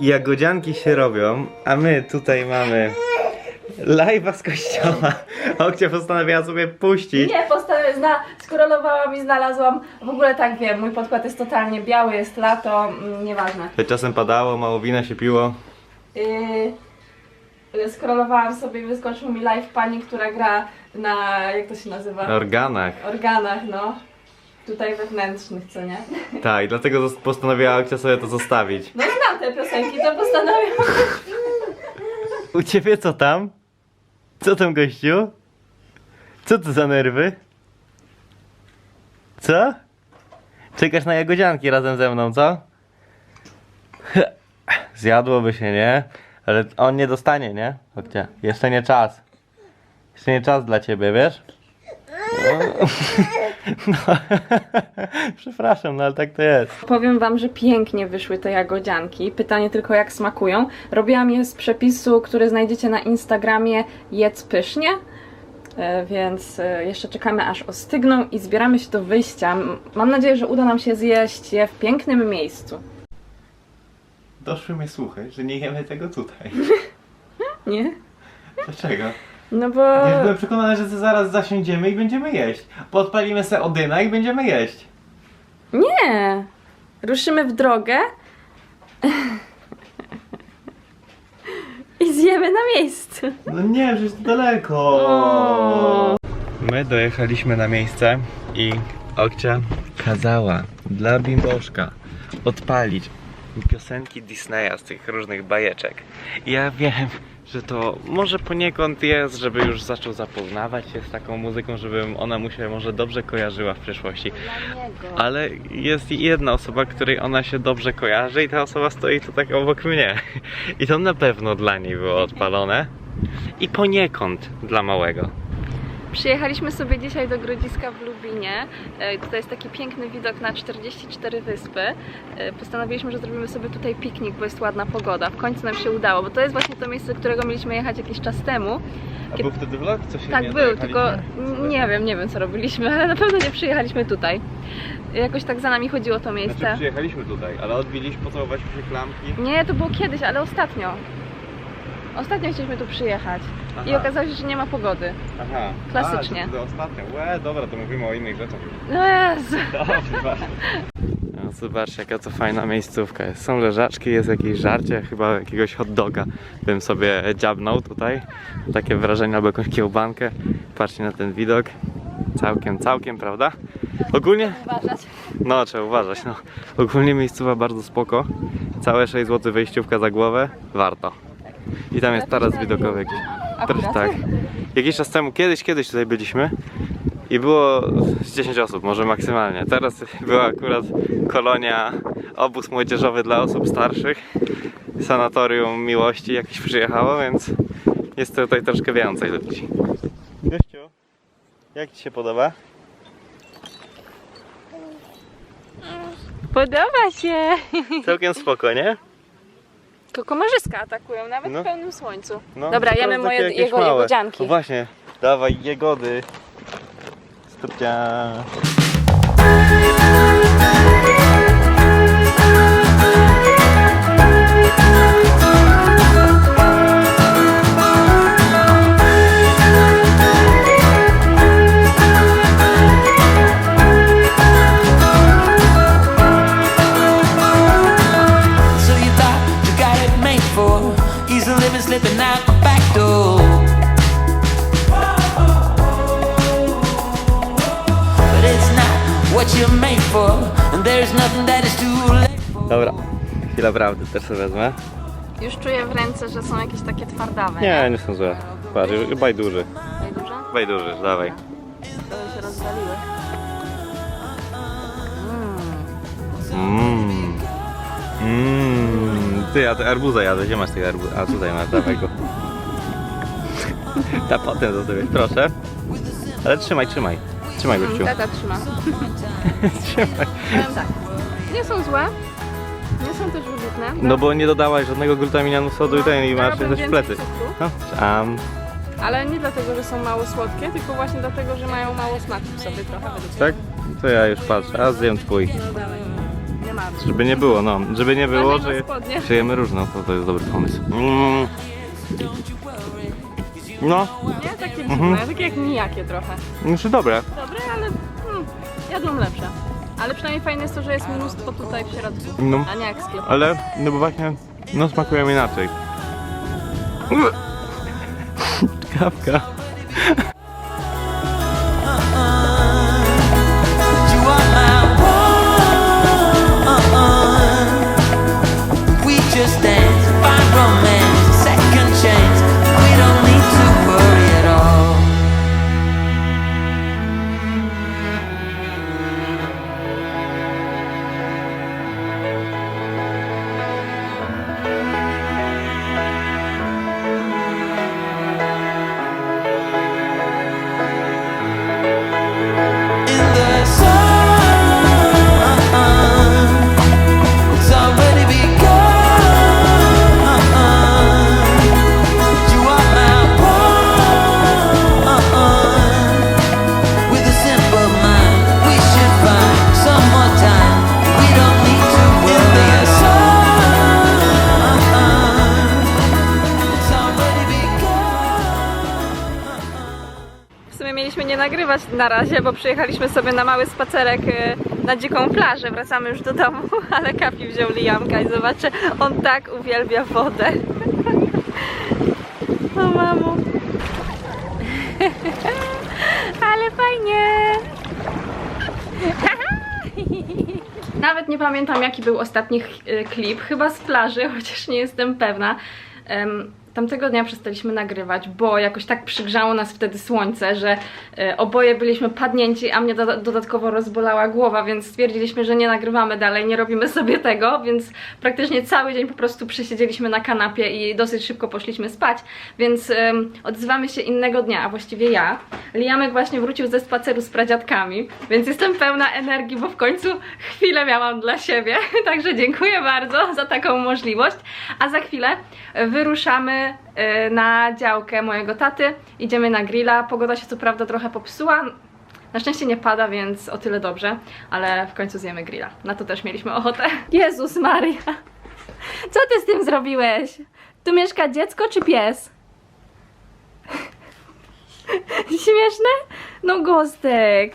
Jagodzianki się robią, a my tutaj mamy live'a z kościoła. Okcia postanowiła sobie puścić. Nie, postanowię, zna, skorelowałam i znalazłam. W ogóle tak wiem, mój podkład jest totalnie biały, jest lato, mm, nieważne. Czasem padało, mało wina się piło. Yy, skrolowałam sobie i wyskoczył mi live pani, która gra na, jak to się nazywa? Na organach. Organach, no. Tutaj wewnętrznych, co nie? Tak, i dlatego postanowiła Okcia sobie to zostawić. No znam te piosenki, to postanowiłam. U ciebie co tam? Co tam gościu? Co to za nerwy? Co? Czekasz na jagodzianki razem ze mną, co? Zjadłoby się, nie? Ale on nie dostanie, nie? Okcia, jeszcze nie czas. Jeszcze nie czas dla ciebie, wiesz? No. No. Przepraszam, no ale tak to jest. Powiem wam, że pięknie wyszły te jagodzianki. Pytanie tylko jak smakują. Robiłam je z przepisu, który znajdziecie na Instagramie Jedz Pysznie. E, Więc e, jeszcze czekamy aż ostygną i zbieramy się do wyjścia. Mam nadzieję, że uda nam się zjeść je w pięknym miejscu. Doszły mnie słuchy, że nie jemy tego tutaj. Nie? Dlaczego? No bo... Ja byłem przekonany, że zaraz zasiądziemy i będziemy jeść. Podpalimy se odyna i będziemy jeść. Nie! Ruszymy w drogę i zjemy na miejscu. No nie, przecież to daleko. O. My dojechaliśmy na miejsce i Okcia kazała dla bimboszka odpalić piosenki Disneya z tych różnych bajeczek. Ja wiem, że to może poniekąd jest, żeby już zaczął zapoznawać się z taką muzyką, żeby ona mu się może dobrze kojarzyła w przyszłości. Ale jest jedna osoba, której ona się dobrze kojarzy i ta osoba stoi tu tak obok mnie. I to na pewno dla niej było odpalone. I poniekąd dla małego. Przyjechaliśmy sobie dzisiaj do Grodziska w Lubinie. E, Tutaj jest taki piękny widok na 44 wyspy. E, Postanowiliśmy, że zrobimy sobie tutaj piknik, bo jest ładna pogoda. W końcu nam się udało, bo to jest właśnie to miejsce, do którego mieliśmy jechać jakiś czas temu. A był wtedy vlog? Co się Tak, nie był, tylko nie wiem, nie wiem co robiliśmy, ale na pewno nie przyjechaliśmy tutaj. Jakoś tak za nami chodziło to miejsce. Znaczy przyjechaliśmy tutaj, ale odbiliśmy, pocałowaliśmy się klamki. Nie, to było kiedyś, ale ostatnio. Ostatnio chcieliśmy tu przyjechać i Aha. okazało się, że nie ma pogody. Aha. Klasycznie. A, to, to ostatnio. Łe, dobra, to mówimy o innych rzeczach. No Jezu. No, zobaczcie, jaka to fajna miejscówka jest. Są leżaczki, jest jakieś żarcie, chyba jakiegoś hot doga bym sobie dziabnął tutaj. Takie wrażenie, albo jakąś kiełbankę. Patrzcie na ten widok. Całkiem, całkiem, prawda? Ogólnie Uważać. No, trzeba uważać, no. Ogólnie miejscowa bardzo spoko. Całe 6 zł wejściówka za głowę, warto. I tam jest taras widokowy Akurat? tak. Jakiś czas temu, kiedyś, kiedyś tutaj byliśmy i było z 10 osób, może maksymalnie. Teraz była akurat kolonia, obóz młodzieżowy dla osób starszych. Sanatorium miłości jakieś przyjechało, więc jest tutaj troszkę więcej ludzi. Gościu, jak Ci się podoba? Podoba się. Całkiem spoko, nie? Kokomarzyska atakują, nawet No. w pełnym słońcu. No, Dobra, jemy moje, jego małe. jagodzianki. No właśnie, dawaj jagody. Stopcia. Chwila prawdy też sobie wezmę. Już czuję w ręce, że są jakieś takie twardawe. Nie, nie są złe. Patrz, bajduży. Najduże? Bajduży, dawaj. To się rozwaliły. Mmm. Mmm. Ty, a ty arbuza jadę, gdzie masz tego arbuza? A tutaj masz, dawaj go. Ta potem zostawiać, proszę. Ale trzymaj, trzymaj. Trzymaj gościu. Tata trzyma. Trzymaj. Powiem tak. Nie są złe, Nie są też wyrzutne. No bo nie dodałaś żadnego glutaminianu sodu i ten i masz więcej plecy. No, um, Ale nie dlatego, że są mało słodkie, tylko właśnie dlatego, że mają mało smaku w sobie trochę. według tak? To ja już patrzę, a zjem twój. No. Nie ma. Żeby nie było, no. Żeby nie było, że spodnie. że jemy różno, to to jest dobry pomysł. Mm. No, Nie, takie Mhm. dziwne, takie jak nijakie trochę. znaczy dobre. Dobre, ale hmm, jadłam lepsze. Ale przynajmniej fajne jest to, że jest mnóstwo tutaj w środku, No. a nie jak sklep. Ale, no bo właśnie, no smakują inaczej. Kawka. Nagrywać na razie, bo przyjechaliśmy sobie na mały spacerek y, na dziką plażę. Wracamy już do domu, ale Kapi wziął Liamka i zobaczcie, on tak uwielbia wodę. O mamo. Ale fajnie. Nawet nie pamiętam jaki był ostatni y, klip, chyba z plaży, chociaż nie jestem pewna. Tamtego dnia przestaliśmy nagrywać, bo jakoś tak przygrzało nas wtedy słońce, że e, oboje byliśmy padnięci, a mnie doda- dodatkowo rozbolała głowa, więc stwierdziliśmy, że nie nagrywamy dalej, nie robimy sobie tego, więc praktycznie cały dzień po prostu przesiedzieliśmy na kanapie i dosyć szybko poszliśmy spać, więc em, odzywamy się innego dnia, a właściwie ja. Liamek właśnie wrócił ze spaceru z pradziadkami, więc jestem pełna energii, bo w końcu chwilę miałam dla siebie, także dziękuję bardzo za taką możliwość, a za chwilę wyruszamy na działkę mojego taty, idziemy na grilla, pogoda się co prawda trochę popsuła, na szczęście nie pada, więc o tyle dobrze, ale w końcu zjemy grilla. Na to też mieliśmy ochotę. Jezus Maria! Co ty z tym zrobiłeś? Tu mieszka dziecko czy pies? Śmieszne? No gostek.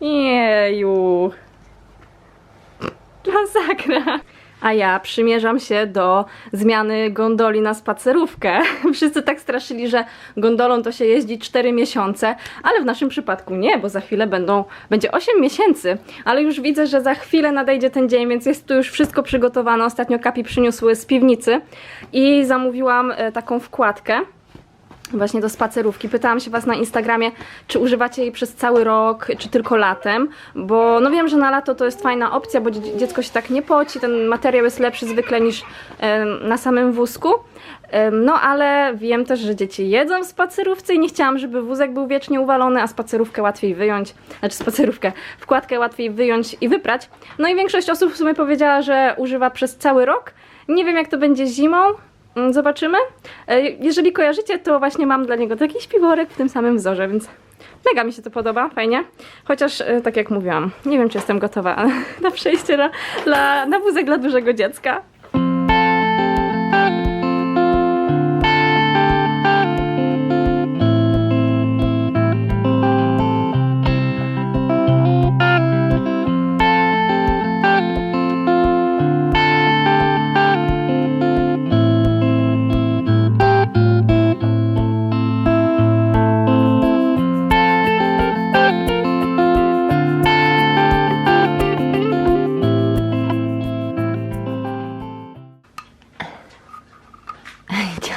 Jeju. Masakra. A ja przymierzam się do zmiany gondoli na spacerówkę. Wszyscy tak straszyli, że gondolą to się jeździ 4 miesiące, ale w naszym przypadku nie, bo za chwilę będą, będzie 8 miesięcy. Ale już widzę, że za chwilę nadejdzie ten dzień, więc jest tu już wszystko przygotowane. Ostatnio Kapi przyniósł z piwnicy i zamówiłam e, taką wkładkę właśnie do spacerówki. Pytałam się Was na Instagramie, czy używacie jej przez cały rok, czy tylko latem, bo no wiem, że na lato to jest fajna opcja, bo dzie- dziecko się tak nie poci, ten materiał jest lepszy zwykle niż na samym wózku. No ale wiem też, że dzieci jedzą w spacerówce i nie chciałam, żeby wózek był wiecznie uwalony, a spacerówkę łatwiej wyjąć, znaczy spacerówkę, wkładkę łatwiej wyjąć i wyprać. No i większość osób w sumie powiedziała, że używa przez cały rok. Nie wiem jak to będzie zimą, Zobaczymy. E, Jeżeli kojarzycie, to właśnie mam dla niego taki śpiworek w tym samym wzorze, więc mega mi się to podoba, fajnie. Chociaż, e, tak jak mówiłam, nie wiem, czy jestem gotowa na przejście na, na, na wózek dla dużego dziecka.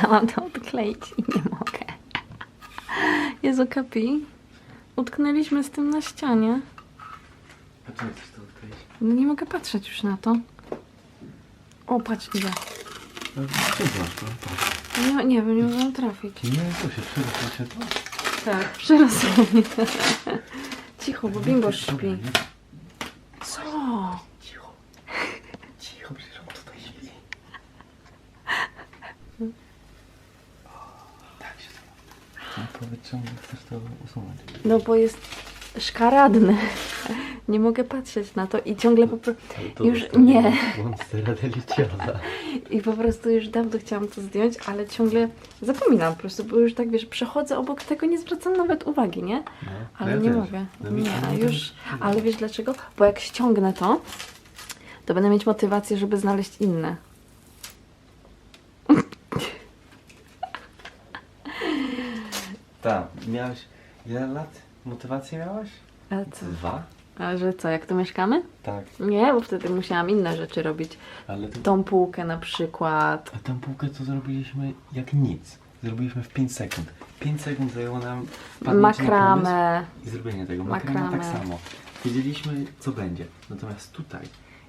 Chciałam to odkleić i nie mogę. Jezu, Kapi, utknęliśmy z tym na ścianie. A czemu chcesz to odkleić? No nie mogę patrzeć już na to. O, patrz ile. No, czym masz to? Nie, nie wiem, nie mogłam trafić. Nie, to się to. Tak, przyrosło mnie. Cicho, bo Bimbo śpi. Co? Cicho. Cicho, przecież on to czemu chcesz to usunąć? No bo jest szkaradny. Nie mogę patrzeć na to i ciągle po prostu... Już nie. Monstera deliciosa. I po prostu już dawno chciałam to zdjąć, ale ciągle zapominam po prostu, bo już tak wiesz, przechodzę obok tego, nie zwracam nawet uwagi, nie? No, Ale ja nie też. mogę. No Nie, już. Ale wiesz dlaczego? Bo jak ściągnę to, to będę mieć motywację, żeby znaleźć inne. Tak, miałeś... Ile lat motywację miałaś? A co? Dwa? A że co, jak tu mieszkamy? Tak, Nie, bo wtedy musiałam inne rzeczy robić. ale to... Tą półkę na przykład. A tą półkę to zrobiliśmy jak nic. Zrobiliśmy w 5 sekund. 5 sekund zajęło nam wpadnięcie na Makramę. i zrobienie tego. Makrama tak Makramę. samo. Wiedzieliśmy co będzie. Natomiast tutaj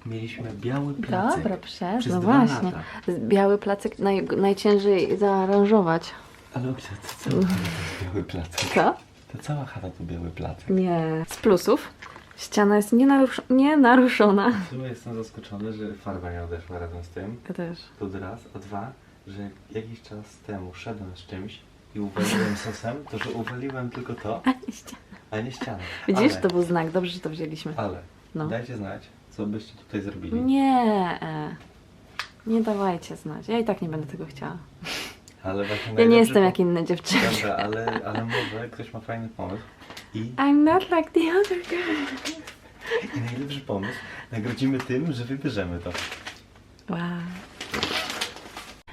mieliśmy biały placek. Dobra, przez, Przez no właśnie. lata. Biały placek naj, najciężej zaaranżować. Ale Ogcia, to jest biały placek. Co? To cała chata to biały placek. Nie. Z plusów ściana jest nienaruszo- nienaruszona. W sumie jestem zaskoczony, że farba nie odeszła razem z tym. Ja też. To raz, a dwa, że jakiś czas temu szedłem z czymś i uwaliłem sosem, to że uwaliłem tylko to, A nie ściana. a nie ścianę. Widzisz, ale, to był znak, dobrze, że to wzięliśmy. Ale No. dajcie znać, co byście tutaj zrobili. Nie. Nie dawajcie znać. Ja i tak nie będę tego chciała. Ale właśnie Ja nie jestem po- jak inne dziewczyny. Dobra, ale, ale może ktoś ma fajny pomysł. I, I'm not like the other girl. I najlepszy pomysł nagrodzimy tym, że wybierzemy to. Wow.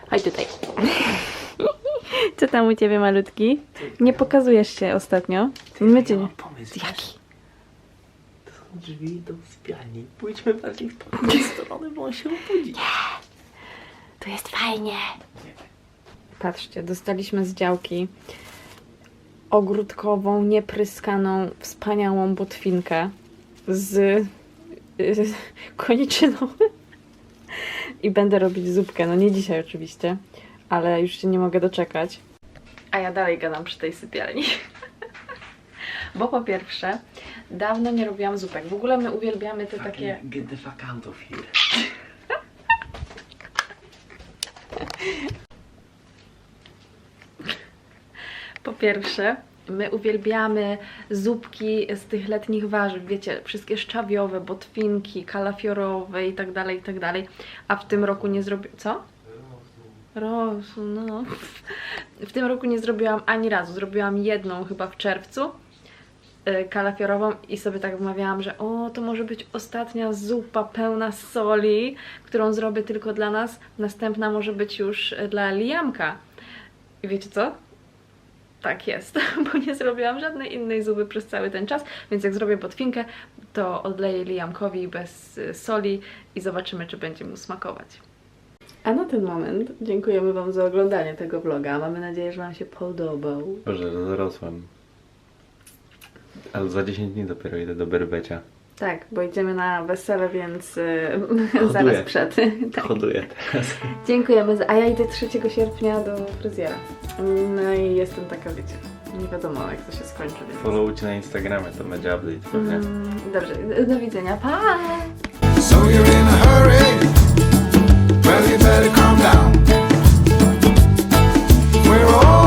Chodź tutaj. Co tam u ciebie, malutki? Nie pokazujesz się ostatnio. My cię nie... pomysł. Jaki? To są drzwi do sypialni. Pójdźmy bardziej w tą stronę, bo on się obudzi. Tu jest fajnie. Patrzcie, dostaliśmy z działki ogródkową, niepryskaną, wspaniałą botwinkę z y, koniczyną. I będę robić zupkę. No nie dzisiaj oczywiście, ale już się nie mogę doczekać. A ja dalej gadam przy tej sypialni. Bo po pierwsze, dawno nie robiłam zupek. W ogóle my uwielbiamy te takie... Get the fuck out of here. Po pierwsze, my uwielbiamy zupki z tych letnich warzyw, wiecie, wszystkie szczawiowe, botwinki, kalafiorowe i tak dalej, i tak dalej. A w tym roku nie zrobiłam... Co? Rosół, no. W tym roku nie zrobiłam ani razu. Zrobiłam jedną chyba w czerwcu y, kalafiorową i sobie tak wmawiałam, że o, to może być ostatnia zupa pełna soli, którą zrobię tylko dla nas. Następna może być już y, dla Liamka. I wiecie co? Tak jest, bo nie zrobiłam żadnej innej zupy przez cały ten czas, więc jak zrobię potwinkę, to odleję Liamkowi bez y, soli i zobaczymy, czy będzie mu smakować. A na ten moment dziękujemy Wam za oglądanie tego vloga. Mamy nadzieję, że Wam się podobał. Boże, zarosłem. Ale za 10 dni dopiero idę do Berbecia. Tak, bo idziemy na wesele, więc yy, zaraz przed. tak. Hoduję teraz. Dziękujemy. Za, a ja idę 3 sierpnia do fryzjera. No i jestem taka, wiecie, nie wiadomo jak to się skończy. Więc... Followujcie na Instagramie, to będzie update, pewnie. Mm, dobrze, do widzenia, pa! So you're in a hurry Well you better calm down We're all